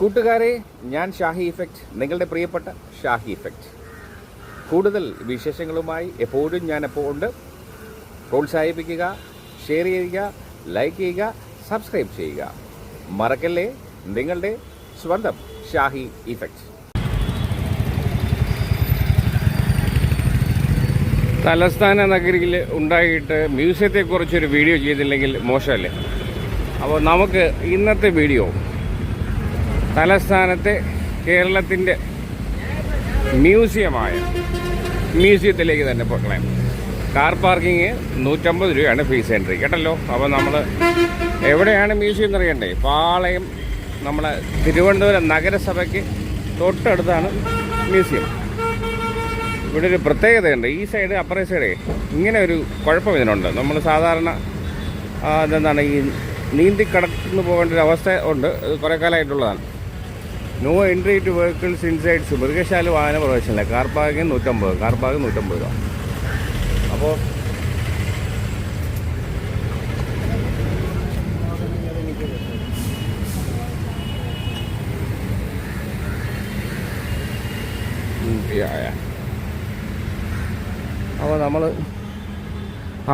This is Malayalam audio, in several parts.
കൂട്ടുകാരെ ഞാൻ ഷാഹി ഇഫക്റ്റ്. നിങ്ങളുടെ പ്രിയപ്പെട്ട ഷാഹി ഇഫക്റ്റ്. കൂടുതൽ വിശേഷങ്ങളുമായി എപ്പോഴും ഞാൻ എപ്പോൾ ഉണ്ട്. പ്രോത്സാഹിപ്പിക്കുക ഷെയർ ചെയ്യുക ലൈക്ക് ചെയ്യുക സബ്സ്ക്രൈബ് ചെയ്യുക. മറക്കല്ലേ നിങ്ങളുടെ സ്വന്തം ഷാഹി ഇഫക്റ്റ്. തലസ്ഥാന നഗരിയിൽ ഉണ്ടായിട്ട് മ്യൂസിയത്തെക്കുറിച്ചൊരു വീഡിയോ ചെയ്തില്ലെങ്കിൽ മോശമല്ലേ? അപ്പോൾ നമുക്ക് ഇന്നത്തെ വീഡിയോ തലസ്ഥാനത്തെ കേരളത്തിന്റെ മ്യൂസിയമായ മ്യൂസിയത്തിലേക്ക് തന്നെ പോകണം. കാർ പാർക്കിങ് നൂറ്റമ്പത് രൂപയാണ് ഫീസ് എൻട്രി. കേട്ടല്ലോ? അപ്പോൾ നമ്മൾ എവിടെയാണ് മ്യൂസിയം എന്നറിയണ്ടേ പാളയം നമ്മളെ തിരുവനന്തപുരം നഗരസഭയ്ക്ക് തൊട്ടടുത്താണ് മ്യൂസിയം. ഇവിടെ ഒരു പ്രത്യേകതയുണ്ട്. ഈ സൈഡ് അപ്പറേ സൈഡേ ഇങ്ങനെ ഒരു കുഴപ്പം ഇതിനുണ്ട്. നമ്മൾ സാധാരണ എന്താണ് ഈ നീന്തി കടന്നു പോകേണ്ട ഒരു അവസ്ഥ ഉണ്ട്. കുറേ കാലമായിട്ടുള്ളതാണ്. No entry to vehicles insides മൃഗശാല വാഹന പ്രവേശനമില്ല. കാർ പാർക്കിങ് നൂറ്റമ്പത് കാർ പാർക്കിംഗ് നൂറ്റമ്പത് രൂപ അപ്പോൾ അപ്പോൾ നമ്മൾ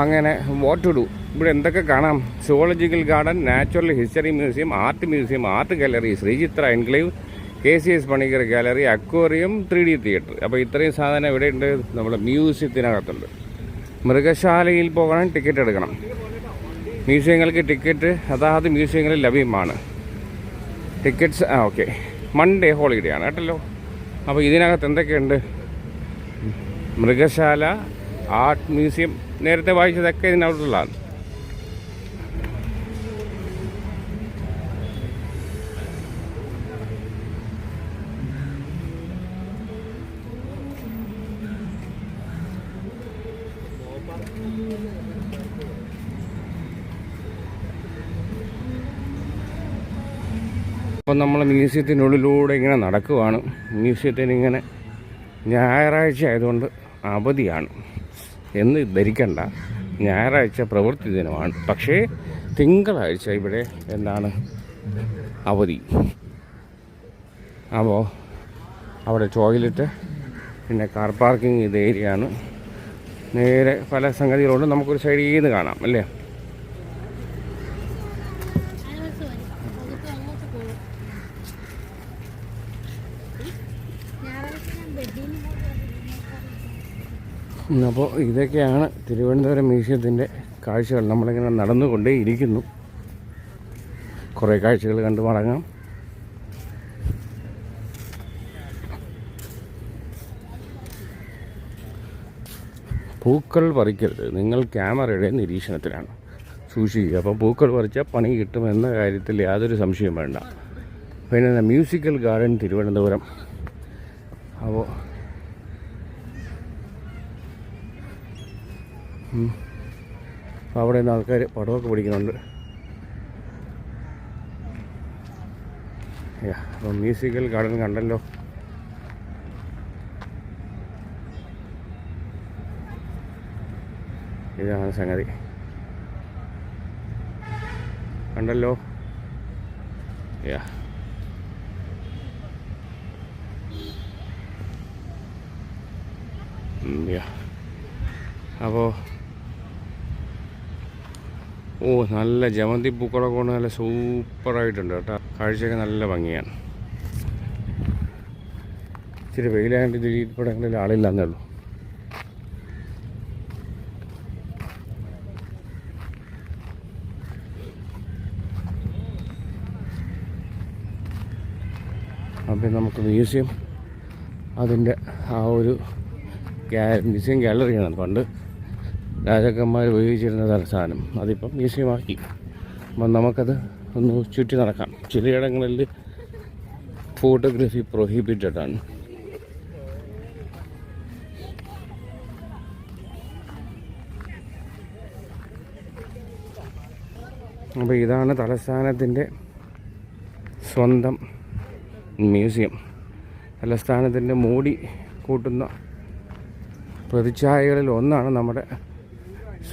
അങ്ങനെ വാട്ട് ടു ഡു ഇവിടെ എന്തൊക്കെ കാണാം? Zoological garden natural history museum art museum art gallery Sree Chitra enclave K C S Panicker gallery aquarium three D theatre. അപ്പോൾ ഇത്രയും സാധനം എവിടെയുണ്ട് നമ്മുടെ മ്യൂസിയത്തിനകത്തുണ്ട്. മൃഗശാലയിൽ പോകണം ടിക്കറ്റ് എടുക്കണം. മ്യൂസിയങ്ങൾക്ക് ടിക്കറ്റ് അതാത് മ്യൂസിയങ്ങളിൽ ലഭ്യമാണ്. ടിക്കറ്റ്സ് ആ ഓക്കെ. മൺഡേ ഹോളിഡേ ആണ് കേട്ടല്ലോ. അപ്പോൾ ഇതിനകത്ത് എന്തൊക്കെയുണ്ട്? മൃഗശാല ആർട്ട് മ്യൂസിയം നേരത്തെ വായിച്ചതൊക്കെ ഇതിനകത്തുള്ളതാണ്. അപ്പം നമ്മൾ മ്യൂസിയത്തിനുള്ളിലൂടെ ഇങ്ങനെ നടക്കുവാണ്. മ്യൂസിയത്തിന് ഇങ്ങനെ ഞായറാഴ്ച ആയതുകൊണ്ട് അവധിയാണ്. എന്ന് ധരിക്കണ്ട. ഞായറാഴ്ച പ്രവൃത്തി ദിനമാണ്. പക്ഷേ തിങ്കളാഴ്ച ഇവിടെ എന്താണ്? അവധി. അപ്പോൾ അവിടെ ടോയ്ലറ്റ് പിന്നെ കാർ പാർക്കിംഗ് ഇത് ഏരിയയാണ്. നേരെ പല സംഗതികളുണ്ട്. നമുക്കൊരു സൈഡിൽ നിന്ന് കാണാം അല്ലേ അതിനകത്ത് വരും അതിപ്പോൾ അങ്ങോട്ട് പോകും ഞായറാഴ്ച ഞാൻ ബെഡിൽ അപ്പോൾ ഇതൊക്കെയാണ് തിരുവനന്തപുരം മ്യൂസിയത്തിന്റെ കാഴ്ചകൾ. നമ്മളിങ്ങനെ നടന്നുകൊണ്ടേ ഇരിക്കുന്നു കുറേ കാഴ്ചകൾ കണ്ട് മടങ്ങാം. പൂക്കൾ പറിക്കരുത്. നിങ്ങൾ ക്യാമറയുടെ നിരീക്ഷണത്തിലാണ് സൂക്ഷിക്കുക. അപ്പോൾ പൂക്കൾ പറിച്ചാൽ പണി കിട്ടുമെന്ന കാര്യത്തിൽ യാതൊരു സംശയം വേണ്ട. പിന്നെ മ്യൂസിക്കൽ ഗാർഡൻ തിരുവനന്തപുരം. അപ്പോൾ അവിടെ നിന്ന് ആൾക്കാർ പടമൊക്കെ പിടിക്കുന്നുണ്ട്. അപ്പം മ്യൂസിക്കൽ ഗാർഡൻ കണ്ടല്ലോ. ഇതാണ് സംഗതി. കണ്ടല്ലോ? യാ. യാ. അപ്പോൾ ഓ നല്ല ജമന്തി പൂക്കളൊക്കെ കൊണ്ട് നല്ല സൂപ്പറായിട്ടുണ്ട് കേട്ടോ. കാഴ്ചയൊക്കെ നല്ല ഭംഗിയാണ്. ഇച്ചിരി വെയിലായതുകൊണ്ട് ഇത് ഈ പടങ്ങളിൽ ആളില്ലെന്നേ ഉള്ളൂ. അപ്പം നമുക്ക് മ്യൂസിയം അതിന്റെ ആ ഒരു മ്യൂസിയം ഗാലറിയാണ് പണ്ട്. രാജാക്കന്മാർ ഉപയോഗിച്ചിരുന്ന തലസ്ഥാനം. അതിപ്പം മ്യൂസിയമാക്കി അപ്പം നമുക്കത് ഒന്ന് ചുറ്റി നടക്കാം. ചിലയിടങ്ങളിൽ ഫോട്ടോഗ്രാഫി പ്രൊഹിബിറ്റഡ് ആണ് അപ്പോൾ ഇതാണ് തലസ്ഥാനത്തിന്റെ സ്വന്തം മ്യൂസിയം. തലസ്ഥാനത്തിന്റെ മൂടി കൂട്ടുന്ന പ്രതിച്ഛായകളിൽ ഒന്നാണ് നമ്മുടെ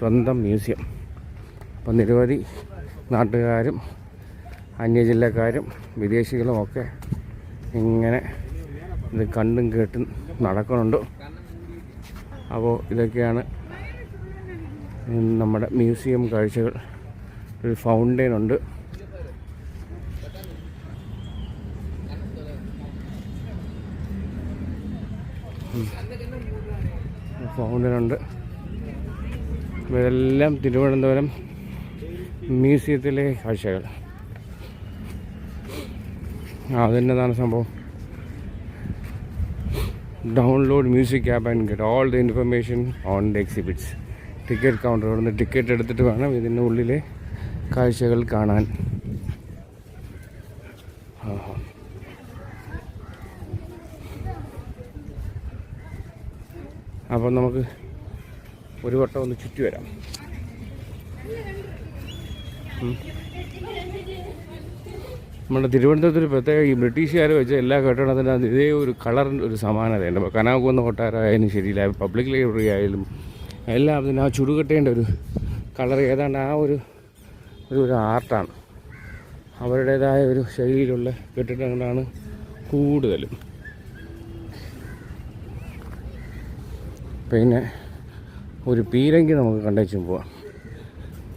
സ്വന്തം മ്യൂസിയം. അപ്പം നിരവധി നാട്ടുകാരും അന്യജില്ലക്കാരും വിദേശികളും ഒക്കെ ഇങ്ങനെ ഇത് കണ്ടും കേട്ടും നടക്കുന്നുണ്ട്. അപ്പോൾ ഇതൊക്കെയാണ് നമ്മുടെ മ്യൂസിയം കാഴ്ചകൾ. ഒരു ഫൗണ്ടെയിൻ ഉണ്ട്. ഫൗണ്ടൻ ഉണ്ട്. ഇതെല്ലാം തിരുവനന്തപുരം മ്യൂസിയത്തിലെ കാഴ്ചകൾ. അതിന്റെതാണ് സംഭവം. Download music app and get all the information on the exhibits ticket counter നിന്ന് ടിക്കറ്റ് എടുത്തിട്ട് വേണം ഇതിന്റെ ഉള്ളിലെ കാഴ്ചകൾ കാണാൻ. അപ്പം നമുക്ക് ഒരു വട്ടം ഒന്ന് ചുറ്റി വരാം. നമ്മുടെ തിരുവനന്തപുരത്ത് പ്രത്യേക ഈ ബ്രിട്ടീഷുകാർ വെച്ച എല്ലാ കെട്ടിടത്തിനും ഇതേ ഒരു കളറിന്റെ ഒരു സമാനതയുണ്ട് കനാകുന്ന കൊട്ടാരമായാലും ശരിയില്ല പബ്ലിക് ലൈബ്രറി ആയാലും എല്ലാം അതിന് ആ ചുടുകെട്ടേണ്ട ഒരു കളർ ഏതാണ്ട് ആ ഒരു ഒരു ആർട്ടാണ്. അവരുടേതായ ഒരു ശൈലിയിലുള്ള കെട്ടിടങ്ങളാണ് കൂടുതലും. പിന്നെ ഒരു പീരങ്കി നമുക്ക് കണ്ടേച്ചും പോവാം.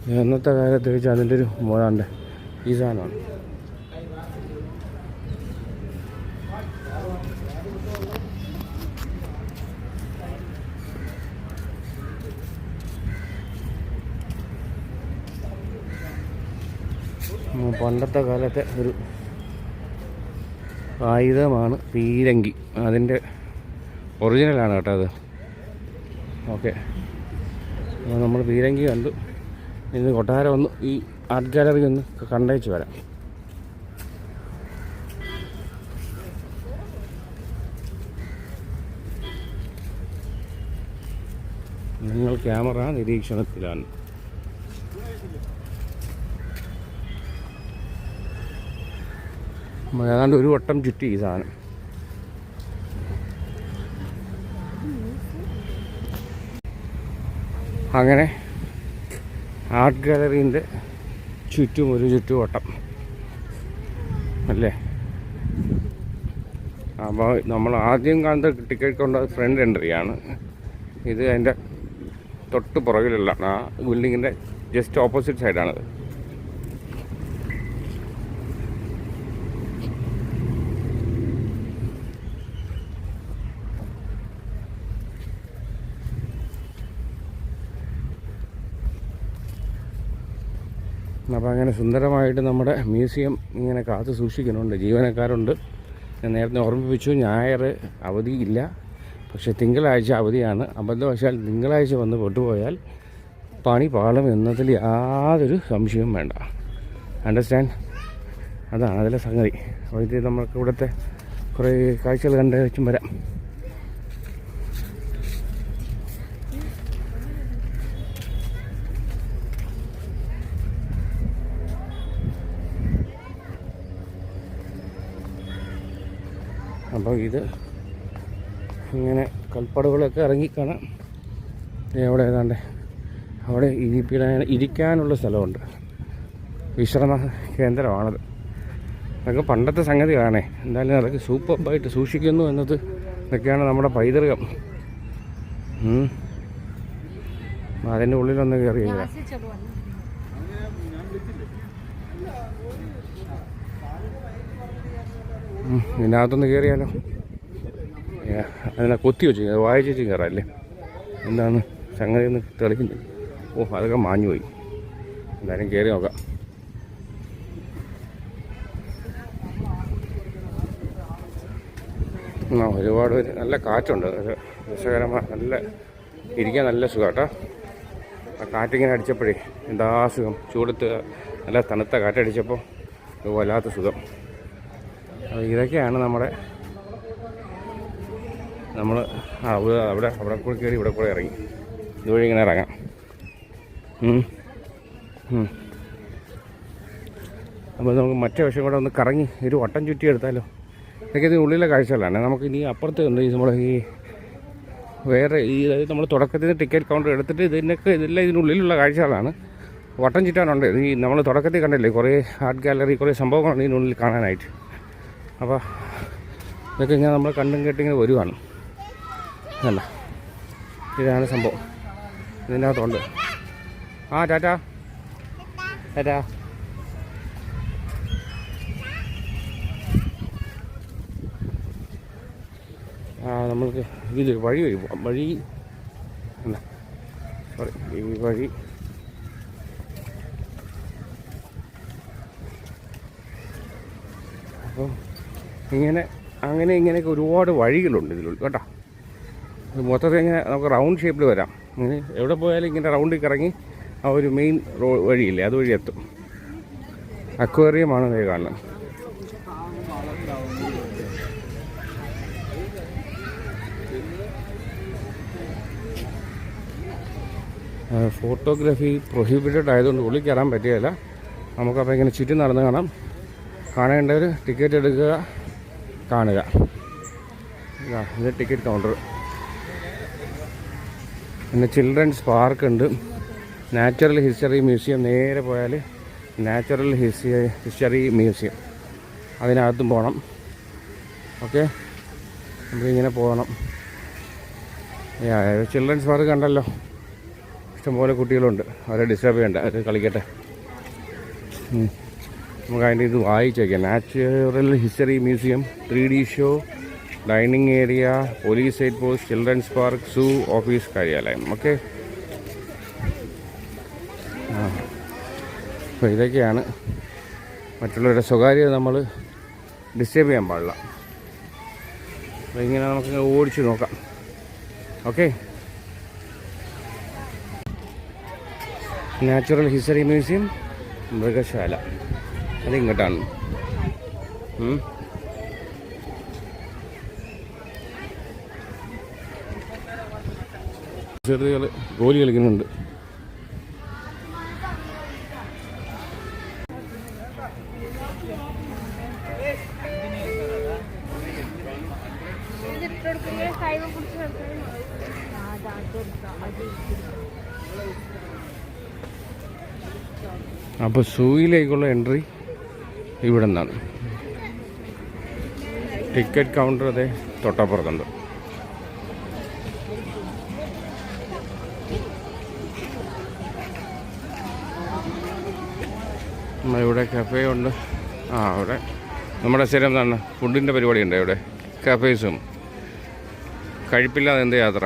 ഇന്നത്തെ കാലത്ത് വെച്ച് അതിന്റെ ഒരു മോതാണ്ട്. ഈ സാധനമാണ്. പണ്ടത്തെ കാലത്തെ ഒരു ആയുധമാണ് പീരങ്കി. അതിന്റെ ഒറിജിനലാണ് കേട്ടോ അത്. ഓക്കെ നമ്മൾ പീരങ്കി കണ്ടു. ഇന്ന് കൊട്ടാരം ഒന്ന് ഈ ആർട്ട് ഗാലറി ഒന്ന് കണ്ടേച്ച് വരാം. നിങ്ങൾ ക്യാമറ നിരീക്ഷണത്തിലാണ്. ഏതാണ്ട് ഒരു വട്ടം ചുറ്റി ഈ സാധനം. അങ്ങനെ ആർട്ട് ഗാലറീന്റെ ചുറ്റും ഒരു ചുറ്റുവട്ടം. അല്ലേ? അപ്പോൾ നമ്മൾ ആദ്യം കാണുന്ന ടിക്കറ്റ് കൊണ്ട ഫ്രണ്ട് എൻട്രിയാണ് ഇത് അതിന്റെ തൊട്ട് പുറകിലുള്ള ആ ബിൽഡിങ്ങിന്റെ ജസ്റ്റ് ഓപ്പോസിറ്റ് സൈഡാണത് അപ്പോൾ അങ്ങനെ സുന്ദരമായിട്ട് നമ്മുടെ മ്യൂസിയം ഇങ്ങനെ കാത്തു സൂക്ഷിക്കുന്നുണ്ട്. ജീവനക്കാരുണ്ട്. ഞാൻ നേരത്തെ ഓർമ്മിപ്പിച്ചു ഞായർ അവധിയില്ല പക്ഷെ തിങ്കളാഴ്ച അവധിയാണ്. അബദ്ധവശാൽ തിങ്കളാഴ്ച വന്ന് പെട്ടുപോയാൽ പണി പാളും എന്നതിൽ യാതൊരു സംശയവും വേണ്ട. അണ്ടർസ്റ്റാൻഡ്? അതാണ് അതിലെ സംഗതി. അപ്പോൾ ഇത് നമുക്ക് ഇവിടുത്തെ കുറേ കാഴ്ചകൾ കണ്ടു വെച്ചും വരാം. അപ്പോൾ ഇത്. ഇങ്ങനെ കൽപ്പടകളൊക്കെ ഇറങ്ങിക്കാണാം. എവിടെ ഏതാണ്ട് അവിടെ ഇരിപ്പിടാൻ ഇരിക്കാനുള്ള സ്ഥലമുണ്ട്. വിശ്രമ കേന്ദ്രമാണത്. അതൊക്കെ പണ്ടത്തെ സംഗതിയാണേ എന്തായാലും അതൊക്കെ സൂപ്പറായിട്ട് സൂക്ഷിക്കുന്നു എന്നത് ഇതൊക്കെയാണ് നമ്മുടെ പൈതൃകം. അതിന്റെ ഉള്ളിലൊന്ന് കയറി വരാം ആശിച്ചോളൂ വന്നു ഉം, ഇതിനകത്തൊന്ന് കയറിയാലോ അതിനെ കൊത്തി വെച്ച് വായിച്ചു കയറാല്ലേ എന്താണ് സംഗതി ഒന്ന് തെളിക്കുന്നു ഓ അതൊക്കെ മാഞ്ഞു പോയി. എന്തായാലും കയറി നോക്കാം. ആ ഒരുപാട് പേര് നല്ല കാറ്റുണ്ട്. രസകരമായ നല്ല ഇരിക്കാൻ നല്ല സുഖം കേട്ടോ ആ കാറ്റിങ്ങനെ അടിച്ചപ്പോഴേ എന്താ സുഖം? ചൂടത്ത് നല്ല തണുത്ത കാറ്റടിച്ചപ്പോൾ വല്ലാത്ത സുഖം. അപ്പോൾ ഇതൊക്കെയാണ് നമ്മുടെ നമ്മൾ ആ അവിടെ അവിടെ കൂടെ കയറി ഇവിടെ കൂടെ ഇറങ്ങി. ഇതുവഴി ഇങ്ങനെ ഇറങ്ങാം. അപ്പോൾ നമുക്ക് മറ്റേ വശം കൂടെ ഒന്ന് കറങ്ങി ഒരു വട്ടം ചുറ്റി എടുത്താലോ? ഇതൊക്കെ ഇതിനുള്ളിലെ കാഴ്ചകളാണ്. നമുക്ക് ഇനി അപ്പുറത്ത് ഉണ്ട് ഈ നമ്മുടെ ഈ വേറെ ഈ അതായത് നമ്മൾ തുടക്കത്തിൽ ടിക്കറ്റ് കൗണ്ടർ എടുത്തിട്ട് ഇതിനൊക്കെ ഇതെല്ലാം ഇതിനുള്ളിലുള്ള കാഴ്ചകളാണ്. വട്ടം ചുറ്റാനുണ്ട്. ഈ നമ്മൾ തുടക്കത്തിൽ കണ്ടില്ലേ കുറേ ആർട്ട് ഗാലറി കുറേ സംഭവങ്ങളുണ്ട് ഇതിനുള്ളിൽ കാണാനായിട്ട്. അപ്പോൾ ഇതൊക്കെ ഇങ്ങനെ നമ്മൾ കണ്ടും കേട്ടിങ്ങനെ വരുവാണ്. അല്ല ഇതാണ് സംഭവം. ഇതിനകത്തുണ്ട്. ആ ടാറ്റാ. ടാറ്റാ. നമ്മൾക്ക് ഇതിൽ വഴി വഴി പോവാം. വഴി. അല്ല. സോറി ഈ വഴി. അപ്പോൾ ഇങ്ങനെ അങ്ങനെ ഇങ്ങനെയൊക്കെ ഒരുപാട് വഴികളുണ്ട് ഇതിലുള്ളിൽ കേട്ടോ. മൊത്തത്തിൽ ഇങ്ങനെ നമുക്ക് റൗണ്ട് ഷേപ്പിൽ വരാം. ഇങ്ങനെ എവിടെ പോയാലും ഇങ്ങനെ റൗണ്ടിൽ കറങ്ങി ആ ഒരു മെയിൻ റോ വഴിയില്ലേ അതുവഴി എത്തും. അക്വേറിയമാണ് കാണുന്നത് ഫോട്ടോഗ്രാഫി പ്രൊഹിബിറ്റഡ് ആയതുകൊണ്ട് ഉള്ളിൽ കയറാൻ പറ്റുകയില്ല നമുക്കപ്പോൾ ഇങ്ങനെ ചുറ്റി നടന്ന് കാണാം. കാണേണ്ടവർ ടിക്കറ്റ് എടുക്കുക. കാണുക. ഇതാ ടിക്കറ്റ് കൗണ്ടർ പിന്നെ ചിൽഡ്രൻസ് പാർക്ക് ഉണ്ട്. നാച്ചുറൽ ഹിസ്റ്ററി മ്യൂസിയം നേരെ പോയാൽ നാച്ചുറൽ ഹിസ്റ്ററി ഹിസ്റ്ററി മ്യൂസിയം അതിനകത്തും പോകണം ഓക്കെ നമുക്കിങ്ങനെ പോകണം. ചിൽഡ്രൻസ് പാർക്ക് കണ്ടല്ലോ. ഇഷ്ടംപോലെ കുട്ടികളുണ്ട്. അവരെ ഡിസ്റ്റർബ് ചെയ്യണ്ട. അവർ കളിക്കട്ടെ. നമുക്ക് അതിന്റെ ഇത് വായിച്ചേക്കാം. Natural history museum three D show dining area police head post children's park zoo office കാര്യാലയം. ഓക്കെ ആ. അപ്പോൾ ഇതൊക്കെയാണ് മറ്റുള്ളവരുടെ സ്വകാര്യത നമ്മൾ ഡിസ്റ്റേബ് ചെയ്യാൻ പാടില്ല. അപ്പോൾ ഇങ്ങനെ നമുക്ക് ഓടിച്ചു നോക്കാം. ഓക്കെ നാച്ചുറൽ ഹിസ്റ്ററി മ്യൂസിയം മൃഗശാല. അത് ഇങ്ങോട്ടാണ്. ചെറുതുകൾ ഗോലി കളിക്കുന്നുണ്ട്. അപ്പോൾ സൂയിലേക്കുള്ള എൻട്രി. ഇവിടെ നിന്നാണ്. ടിക്കറ്റ് കൗണ്ടർ അതെ തൊട്ടപ്പുറത്തുണ്ട്. ഇവിടെ കഫേ ഉണ്ട്. ആ അവിടെ. നമ്മുടെ സ്ഥിരം എന്താണ്? ഫുഡിന്റെ പരിപാടി ഉണ്ട് ഇവിടെ കഫേസും കഴിപ്പില്ലാതെ എന്ത് യാത്ര?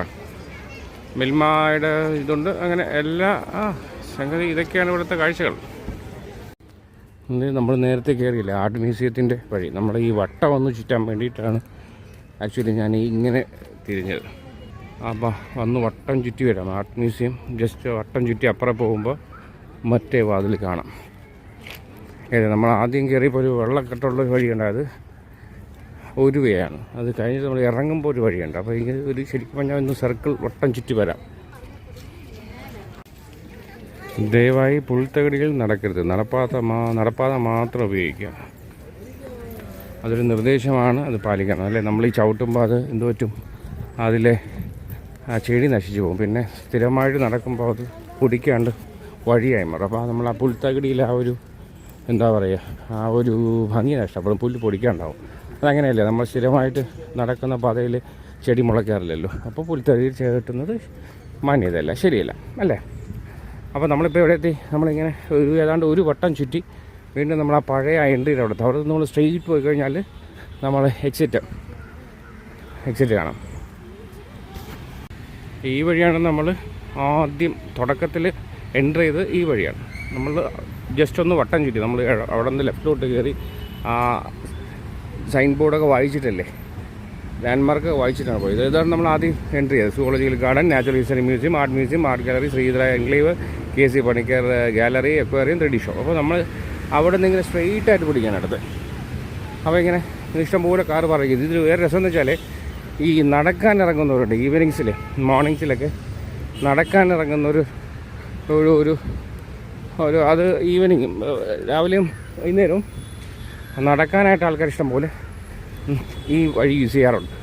മിൽമായുടെ ഇതുണ്ട്. അങ്ങനെ എല്ലാ ആ സംഗതി ഇതൊക്കെയാണ് ഇവിടുത്തെ കാഴ്ചകൾ. നമ്മൾ നേരത്തെ കയറിയില്ല? ആർട്ട് മ്യൂസിയത്തിന്റെ വഴി. നമ്മൾ ഈ വട്ട വന്ന് ചുറ്റാൻ വേണ്ടിയിട്ടാണ് ആക്ച്വലി ഞാൻ ഇങ്ങനെ തിരിഞ്ഞത്. അപ്പോൾ വന്ന് വട്ടം ചുറ്റി വരാം. ആർട്ട് മ്യൂസിയം ജസ്റ്റ് വട്ടം ചുറ്റി അപ്പുറം പോകുമ്പോൾ മറ്റേ വാതിൽ കാണാം. ഏത് നമ്മൾ ആദ്യം കയറിയപ്പോൾ ഒരു വെള്ളക്കെട്ടുള്ള ഒരു വഴിയുണ്ടായത് ഒരു വേ ആണ് അത് കഴിഞ്ഞിട്ട് നമ്മൾ ഇറങ്ങുമ്പോൾ ഒരു വഴിയുണ്ട്. അപ്പോൾ ഇങ്ങനെ ഒരു ശരിക്കും പറഞ്ഞാൽ ഒന്ന് സർക്കിൾ വട്ടം ചുറ്റി വരാം. ദയവായി പുൽത്തകടികൾ നടക്കരുത്. നടപ്പാത്ത മാ നടപ്പാത മാത്രം ഉപയോഗിക്കുക. അതൊരു നിർദ്ദേശമാണ്. അത് പാലിക്കണം. അല്ലേ? നമ്മൾ ഈ ചവിട്ടുമ്പോൾ അത് എന്ത് പറ്റും? അതിലെ ആ ചെടി നശിച്ചു പോകും. പിന്നെ സ്ഥിരമായിട്ട് നടക്കുമ്പോൾ അത് കുടിക്കാണ്ട് വഴിയായി മാറും. അപ്പോൾ നമ്മൾ ആ പുൽത്തകടിയിൽ ആ ഒരു എന്താ പറയുക ആ ഒരു ഭംഗി നഷ്ടപ്പെടും. പുല്ല് പൊടിക്കാണ്ടാവും. അതങ്ങനെയല്ലേ? നമ്മൾ സ്ഥിരമായിട്ട് നടക്കുന്ന പാതയിൽ ചെടി മുളയ്ക്കാറില്ലല്ലോ. അപ്പോൾ പുൽത്തകടിയിൽ ചേട്ടുന്നത് മാന്യതയല്ല ശരിയല്ല. അല്ലേ? അപ്പോൾ നമ്മളിപ്പോൾ ഇവിടെ എത്തി? നമ്മളിങ്ങനെ ഒരു ഏതാണ്ട് ഒരു വട്ടം ചുറ്റി വീണ്ടും നമ്മൾ ആ പഴയ ആ എൻട്രിയുടെ അവിടെ അവിടെ നമ്മൾ സ്ട്രെയിറ്റ് പോയി കഴിഞ്ഞാൽ നമ്മൾ എക്സിറ്റ് എക്സിറ്റ് കാണാം. ഈ വഴിയാണ് നമ്മൾ ആദ്യം തുടക്കത്തിൽ എന്റർ ചെയ്ത് ഈ വഴിയാണ്. നമ്മൾ ജസ്റ്റ് ഒന്ന് വട്ടം ചുറ്റി. നമ്മൾ അവിടെ നിന്ന് ലെഫ്റ്റിലോട്ട് കയറി ആ സൈൻ ബോർഡൊക്കെ വായിച്ചിട്ടല്ലേ? ലാൻഡ്മാർക്ക് വായിച്ചിട്ടാണ് പോയത്. ഇതാണ് നമ്മൾ ആദ്യം എൻട്രി ചെയ്തത്. Zoological garden natural history museum art museum art gallery Sreedhara enclave K C Panicker gallery aquarium three show അപ്പോൾ നമ്മൾ അവിടെ നിന്ന് ഇങ്ങനെ സ്ട്രെയിറ്റ് ആയിട്ട് പിടിക്കാൻ അടുത്ത്. അപ്പോൾ ഇങ്ങനെ ഇഷ്ടംപോലെ കാർ പറയുന്നത് ഇതിൽ വേറെ രസം എന്ന് വെച്ചാൽ ഈ നടക്കാൻ ഇറങ്ങുന്നവരുണ്ട്. ഈവനിങ്സിൽ മോർണിംഗ്സിലൊക്കെ നടക്കാൻ ഇറങ്ങുന്നൊരു ഒരു ഒരു ഒരു അത് ഈവനിങ്ങും രാവിലെയും വൈകുന്നേരവും നടക്കാനായിട്ട് ആൾക്കാർ ഇഷ്ടം പോലെ ഈ വഴി യൂസ് ചെയ്യാറുണ്ട്.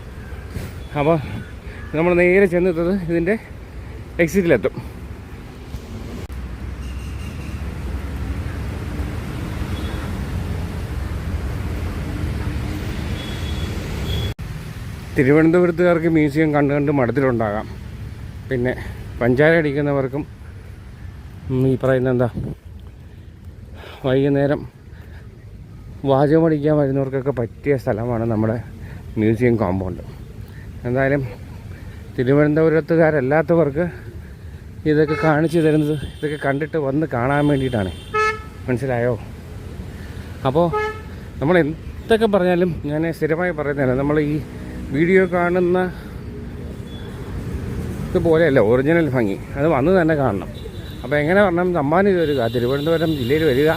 അപ്പോൾ നമ്മൾ നേരെ ചെന്നെത്തത് ഇതിന്റെ എക്സിറ്റിലെത്തും തിരുവനന്തപുരത്തുകാർക്ക് മ്യൂസിയം കണ്ട് കണ്ട് മഠത്തിലുണ്ടാകാം. പിന്നെ പഞ്ചാര അടിക്കുന്നവർക്കും ഈ പറയുന്ന എന്താ വൈകുന്നേരം വാചകമടിക്കാൻ വരുന്നവർക്കൊക്കെ പറ്റിയ സ്ഥലമാണ് നമ്മുടെ മ്യൂസിയം കോമ്പൗണ്ട്. എന്തായാലും തിരുവനന്തപുരത്തുകാരല്ലാത്തവർക്ക് ഇതൊക്കെ കാണിച്ചു തരുന്നത് ഇതൊക്കെ കണ്ടിട്ട് വന്ന് കാണാൻ വേണ്ടിയിട്ടാണ്. മനസ്സിലായോ? അപ്പോൾ നമ്മൾ എന്തൊക്കെ പറഞ്ഞാലും ഞാൻ സ്ഥിരമായി പറയുന്നതല്ല നമ്മൾ ഈ വീഡിയോ കാണുന്ന ഇതുപോലെയല്ല ഒറിജിനൽ ഭംഗി. അത് വന്ന് തന്നെ കാണണം. അപ്പോൾ എങ്ങനെ പറഞ്ഞാൽ സമ്മാനം വരിക തിരുവനന്തപുരം ജില്ലയിൽ വരിക.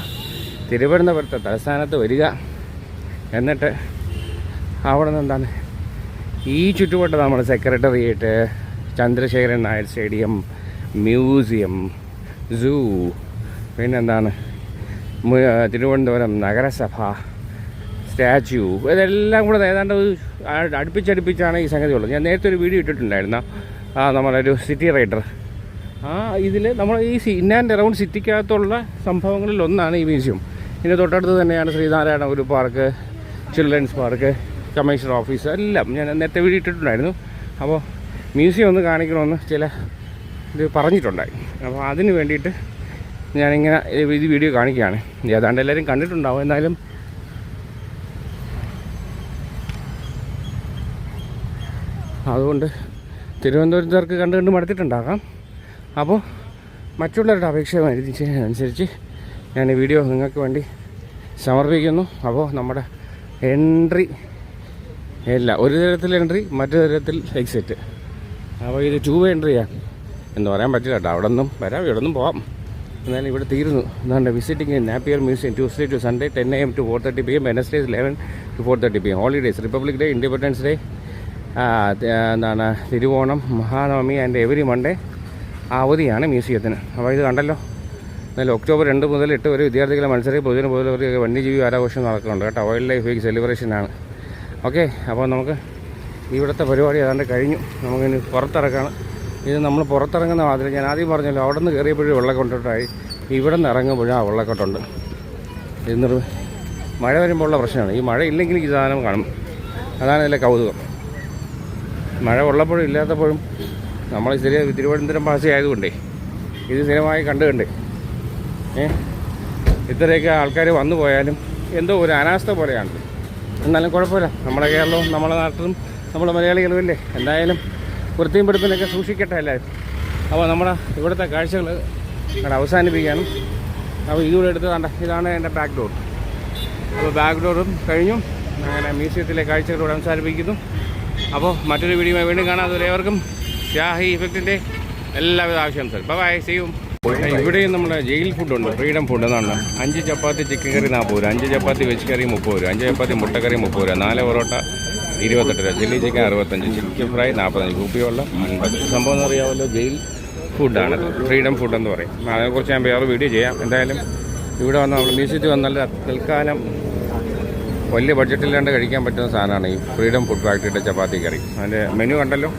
തിരുവനന്തപുരത്തെ തലസ്ഥാനത്ത് വരിക. എന്നിട്ട് അവിടെ നിന്ന് എന്താണ്? ഈ ചുറ്റുവട്ടം നമ്മൾ secretariat Chandrasekharan Nair stadium museum zoo പിന്നെന്താണ്? തിരുവനന്തപുരം നഗരസഭ സ്റ്റാച്യു ഇതെല്ലാം കൂടെ ഏതാണ്ട് അടുപ്പിച്ചടുപ്പിച്ചാണ് ഈ സംഗതി ഉള്ളത്. ഞാൻ നേരത്തെ ഒരു വീഡിയോ ഇട്ടിട്ടുണ്ടായിരുന്നു ആ നമ്മളൊരു സിറ്റി റൈഡർ. ആ ഇതിൽ നമ്മൾ ഈ ആൻഡ് അറൗണ്ട് സിറ്റിക്കകത്തുള്ള സംഭവങ്ങളിൽ ഒന്നാണ് ഈ മ്യൂസിയം. ഇതിന് തൊട്ടടുത്ത് തന്നെയാണ് ശ്രീനാരായണ ഒരു park children's park commissioner office എല്ലാം ഞാൻ നേരത്തെ വീഡിയോ ഇട്ടിട്ടുണ്ടായിരുന്നു അപ്പോൾ മ്യൂസിയം ഒന്ന് കാണിക്കണമെന്ന് ചില ഇത് പറഞ്ഞിട്ടുണ്ടായി. അപ്പോൾ അതിന് വേണ്ടിയിട്ട് ഞാനിങ്ങനെ ഇത് വീഡിയോ കാണിക്കുകയാണ്. ഏതാണ്ട് എല്ലാവരും കണ്ടിട്ടുണ്ടാവും എന്നാലും അതുകൊണ്ട് തിരുവനന്തപുരത്തുകാർക്ക് കണ്ട് കണ്ട് മടുത്തിട്ടുണ്ടാകാം. അപ്പോൾ മറ്റുള്ളവരുടെ അപേക്ഷ അനുസരിച്ച് ഞാൻ ഈ വീഡിയോ നിങ്ങൾക്ക് വേണ്ടി സമർപ്പിക്കുന്നു. അപ്പോൾ നമ്മുടെ എൻട്രി ഇല്ല ഒരു തരത്തിൽ എൻട്രി മറ്റു തരത്തിൽ എക്സിറ്റ് അപ്പോൾ ഇത് ടൂ എൻട്രിയാണ് എന്ന് പറയാൻ പറ്റില്ല കേട്ടോ. അവിടെ നിന്നും വരാം ഇവിടെ നിന്നും പോവാം. എന്നാലും ഇവിടെ തീരുന്നു. എന്താണ് visiting Napier museum Tuesday to Sunday ten A M to four thirty P M Wednesdays eleven to four thirty P M holidays republic day independence day എന്താണ് Thiruvonam Mahanavami and every Monday അവധിയാണ് മ്യൂസിയത്തിന്. അപ്പോൾ ഇത് കണ്ടല്ലോ എന്നാലും ഒക്ടോബർ രണ്ട് മുതൽ എട്ട് വരെ വിദ്യാർത്ഥികളെ മത്സരം പൊതുജന പൊതുവർക്ക് വന്യജീവി ആരാഘോഷം നടക്കുന്നുണ്ട് കേട്ടോ. വൈൽഡ് ലൈഫ് വീക്ക് സെലിബ്രേഷനാണ് ഓക്കെ അപ്പോൾ നമുക്ക് ഇവിടുത്തെ പരിപാടി ഏതാണ്ട് കഴിഞ്ഞു. നമുക്കിനി പുറത്തിറക്കാണ് ഇത് നമ്മൾ പുറത്തിറങ്ങുന്ന മാതിരി ഞാൻ ആദ്യം പറഞ്ഞല്ലോ അവിടെ നിന്ന് കയറിയപ്പോഴും വെള്ളക്കൊണ്ടിട്ടായി ഇവിടെ നിന്ന് ഇറങ്ങുമ്പോഴും ആ വെള്ളക്കെട്ടുണ്ട് ഇന്നൊരു മഴ വരുമ്പോഴുള്ള പ്രശ്നമാണ്. ഈ മഴ ഇല്ലെങ്കിൽ ഈ സാധനം കാണും. അതാണ് ഇതിലെ കൗതുകം. മഴ ഉള്ളപ്പോഴും ഇല്ലാത്തപ്പോഴും നമ്മൾ ചെറിയ തിരുവനന്തപുരം ഭാഷയായതുകൊണ്ടേ ഇത് സ്ഥിരമായി കണ്ടുകണ്ടേ. ഇത്രയൊക്കെ ആൾക്കാർ വന്നു പോയാലും എന്തോ ഒരു അനാസ്ഥ പോലെയാണ്. എന്നാലും കുഴപ്പമില്ല. നമ്മുടെ കേരളവും നമ്മുടെ നാട്ടിലും നമ്മുടെ മലയാളികളും അല്ലേ എന്തായാലും വൃത്തിയും പിടിപ്പിനൊക്കെ സൂക്ഷിക്കട്ടെ എല്ലാവരും. അപ്പോൾ നമ്മുടെ ഇവിടുത്തെ കാഴ്ചകൾ ഇവിടെ അവസാനിപ്പിക്കാനും അപ്പോൾ ഇതുകൂടെ എടുത്ത് കണ്ട ഇതാണ് എന്റെ ബാക്ക് ഡോർ അപ്പോൾ ബാക്ക് ഡോറും കഴിഞ്ഞു. അങ്ങനെ മ്യൂസിയത്തിലെ കാഴ്ചകളോട് അവസാനിപ്പിക്കുന്നു. അപ്പോൾ മറ്റൊരു വീഡിയോ വീണ്ടും കാണാം. അതുവരെ അവർക്കും ഷാഹി ഇഫക്റ്റിന്റെ എല്ലാവിധ ആവശ്യം ആശംസകൾ ബൈ ചെയ്യും ഇവിടെയും നമ്മുടെ ജയിൽ ഫുഡുണ്ട് ഫ്രീഡം ഫുഡ് എന്നാണ്. അഞ്ച് ചപ്പാത്തി ചിക്കൻ കറി നാൽപ്പത് രൂപ അഞ്ച് ചപ്പാത്തി വെജ് കറി മുപ്പത് രൂപ അഞ്ച് ചപ്പാത്തി മുട്ടക്കറി മുപ്പത് രൂപ നാല് പൊറോട്ട ഇരുപത്തെട്ട് രൂപ ചില്ലി ചിക്കൻ അറുപത്തഞ്ച് ചിക്കൻ ഫ്രൈ നാൽപ്പത്തഞ്ച് കുപ്പിവെള്ളം അൻപത്. സംഭവം എന്ന് അറിയാമല്ലോ ജയിൽ ഫുഡാണ്. ഫ്രീഡം ഫുഡ് എന്ന് പറയും. അതിനെക്കുറിച്ച് ഞാൻ വേറെ വീഡിയോ ചെയ്യാം. എന്തായാലും ഇവിടെ വന്ന് നമ്മൾ മ്യൂസിയത്തിൽ വന്നാൽ തൽക്കാലം വലിയ ബഡ്ജറ്റില്ലാണ്ട് കഴിക്കാൻ പറ്റുന്ന സാധനമാണ് ഈ ഫ്രീഡം ഫുഡ് ഫാക്ടറിയുടെ ചപ്പാത്തി കറി. അതിന്റെ മെനു കണ്ടല്ലോ.